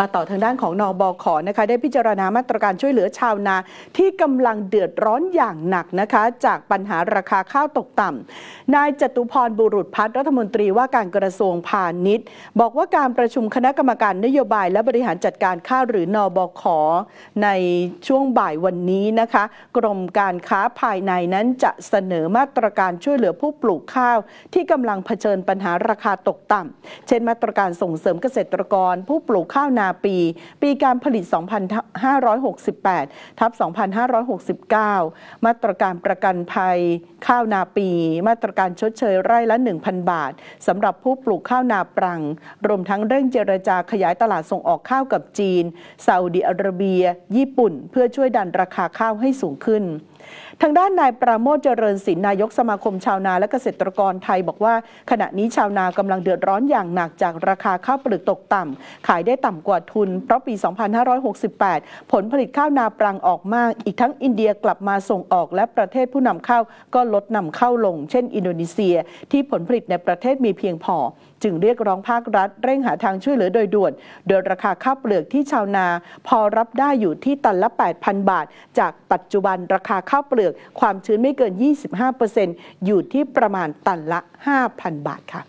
มาต่อทางด้านของนอบขนะคะ ได้พิจารณามาตรการช่วยเหลือชาวนา ที่กำลังเดือดร้อนอย่างหนักนะคะ จากปัญหาราคาข้าวตกต่ำนายจตุพรบุรุษพัฒน์รัฐมนตรีว่าการกระทรวงพาณิชย์ บอกว่าการประชุมคณะกรรมการนโยบาย และบริหารจัดการข้าวหรือนอบขในช่วงบ่ายวันนี้นะคะ กรมการค้าภายในนั้นจะเสนอมาตรการช่วยเหลือผู้ปลูกข้าว ที่กำลังเผชิญปัญหาราคาตกต่ำเช่นมาตรการส่งเสริมเกษตรกร ผู้ปลูกข้าวนาปี ปีการผลิต 2568 ทับ 2569 มาตรการประกันภัย ข้าวนาปี มาตรการชดเชยไร่ละ 1,000 บาทสำหรับผู้ปลูกข้าวนาปรัง รวมทั้งเร่งเจรจาขยายตลาดส่งออกข้าวกับจีนซาอุดิอาระเบีย ญี่ปุ่น เพื่อช่วยดันราคาข้าวให้สูงขึ้นทางด้านนายปราโมทเจริญศิลป์นายกสมาคมชาวนาและเกษตรกรไทยบอกว่า ขณะนี้ชาวนากำลังเดือดร้อนอย่างหนักจากราคาข้าวเปลือกตกต่ำขายได้ต่ำกว่าทุน เพราะปี 2568 ผลผลิตข้าวนาปรังออกมาก อีกทั้งอินเดียกลับมาส่งออกและประเทศผู้นำเข้าก็ลดนำเข้าลง เช่น อินโดนีเซีย ที่ผลผลิตในประเทศมีเพียงพอ จึงเรียกร้องภาครัฐ เร่งหาทางช่วยเหลือโดยด่วน โดยราคาข้าวเปลือกที่ชาวนา พอรับได้อยู่ที่ตันละ 8,000 บาท จากปัจจุบันราคาข้าวเปลือก ความชื้นไม่เกิน 25%อยู่ที่ประมาณตันละ 5,000 บาทค่ะ